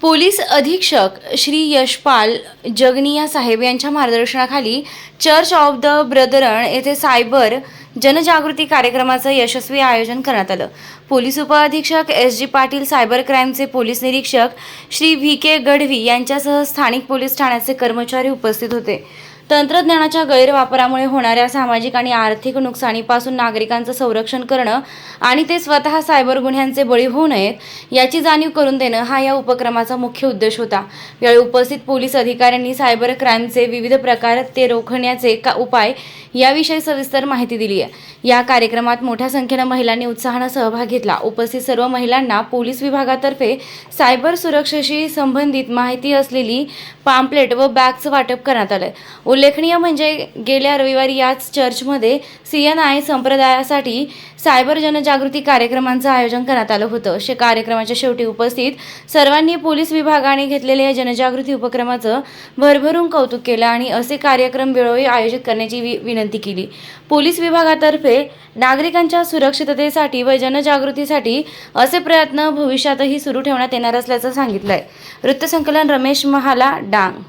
Police अधीक्षक श्री यशपाल जगनिया साहेब यांच्या मार्गदर्शनाखाली चर्च ऑफ द ब्रदरण येथे सायबर जनजागृती कार्यक्रमाचं यशस्वी आयोजन करण्यात आलं. पोलीस उपअधीक्षक एस जी पाटील सायबर क्राईमचे पोलीस निरीक्षक श्री व्ही के गढवी यांच्यासह स्थानिक पोलीस ठाण्याचे कर्मचारी उपस्थित होते. तंत्रज्ञानाच्या गैरवापरामुळे होणाऱ्या सामाजिक आणि आर्थिक नुकसानीपासून नागरिकांचं संरक्षण करणं आणि ते स्वतः सायबर गुन्ह्यांचे बळी होऊ नयेत याची जाणीव करून देणं हा या उपक्रमाचा मुख्य उद्देश होता. यावेळी उपस्थित पोलीस अधिकाऱ्यांनी सायबर क्राईमचे विविध प्रकार ते रोखण्याचे का उपाय याविषयी सविस्तर माहिती दिली आहे. या कार्यक्रमात मोठ्या संख्येनं महिलांनी उत्साहानं सहभाग घेतला. उपस्थित सर्व महिलांना पोलीस विभागातर्फे सायबर सुरक्षेशी संबंधित माहिती असलेली पाम्पलेट व बॅगचं वाटप करण्यात आलंय. उल्लेखनीय म्हणजे गेल्या रविवारी याच चर्चमध्ये सी एन आय संप्रदायासाठी सायबर जनजागृती कार्यक्रमांचं आयोजन करण्यात आलं होतं. अशा कार्यक्रमाच्या शेवटी उपस्थित सर्वांनी पोलीस विभागाने घेतलेल्या या जनजागृती उपक्रमाचं भरभरून कौतुक केलं आणि असे कार्यक्रम वेळोवेळी आयोजित करण्याची वि विनंती केली. पोलीस विभागातर्फे नागरिकांच्या सुरक्षिततेसाठी व जनजागृतीसाठी असे प्रयत्न भविष्यातही सुरू ठेवण्यात येणार असल्याचं सांगितलंय. वृत्तसंकलन रमेश महाला डांग.